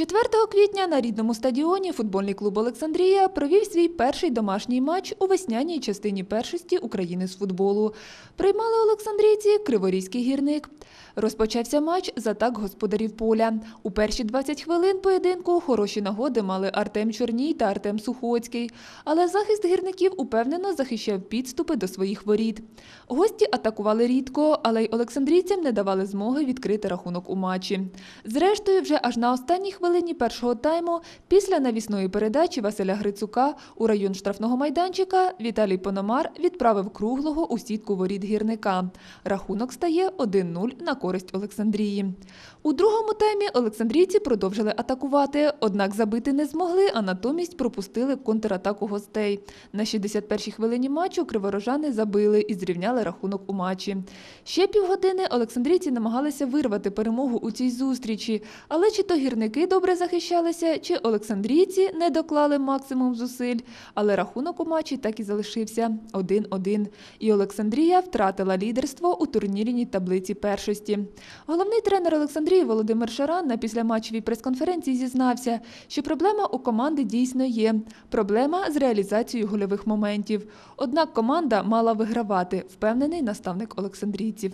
4 квітня на рідному стадіоні футбольний клуб Олександрія провів свій перший домашній матч у весняній частині першості України з футболу. Приймали олександрійці Криворізький гірник. Розпочався матч з атак господарів поля. У перші 20 хвилин поєдинку хороші нагоди мали Артем Чорній та Артем Сухоцький. Але захист гірників упевнено захищав підступи до своїх воріт. Гості атакували рідко, але й олександрійцям не давали змоги відкрити рахунок у матчі. Зрештою, вже аж на останній хвилині першого тайму, після навісної передачі Василя Грицука у район штрафного майданчика Віталій Пономар відправив круглого у сітку воріт гірника. Рахунок стає 1-0 на користь Олександрії. У другому таймі олександрійці продовжили атакувати, однак забити не змогли, а натомість пропустили контратаку гостей. На 61-й хвилині матчу криворожани забили і зрівняли рахунок у матчі. Ще півгодини олександрійці намагалися вирвати перемогу у цій зустрічі, але чи то гірники добре захищалися, чи олександрійці не доклали максимум зусиль. Але рахунок у матчі так і залишився 1-1. І Олександрія втратила лідерство у турнірній таблиці першості. Головний тренер Олександрії Володимир Шаран на післяматчевій прес-конференції зізнався, що проблема у команди дійсно є. Проблема з реалізацією гольових моментів. Однак команда мала вигравати, впевнений наставник олександрійців.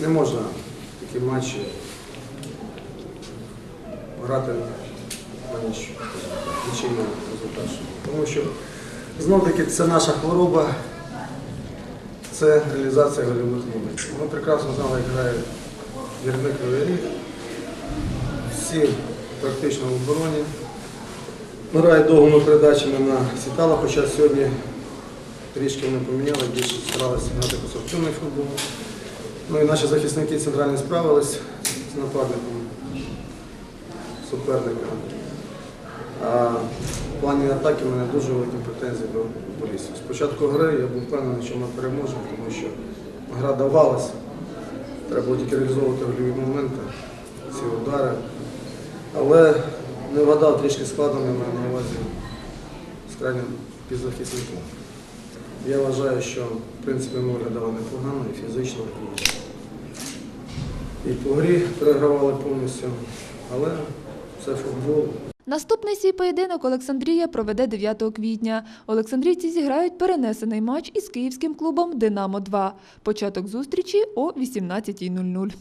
Не можна такі матчі грати на ніч нічийний. Тому що знов таки це наша хвороба, це реалізація гольових моментів. Ми прекрасно знали, як грає Вірник Кривий. Всі практично в обороні. Грають довгими передачами на сітала, хоча сьогодні трішки вони поміняли, більше старалися грати конструктивний футбол. Ну і наші захисники центральні справились з нападником суперника. А в плані атаки в мене дуже великі претензії до футболістів. Спочатку гри я був впевнений, що ми переможемо, тому що гра давалася. Треба було тільки реалізовувати гольові моменти, ці удари. Але не вгадав трішки складом, маю на увазі з крайнім півзахисником. Я вважаю, що в принципі ми виглядали непогано і фізично, і по грі перегравали повністю, але це футбол. Наступний свій поєдинок Олександрія проведе 9 квітня. Олександрійці зіграють перенесений матч із київським клубом Динамо 2 Початок зустрічі о 18.00.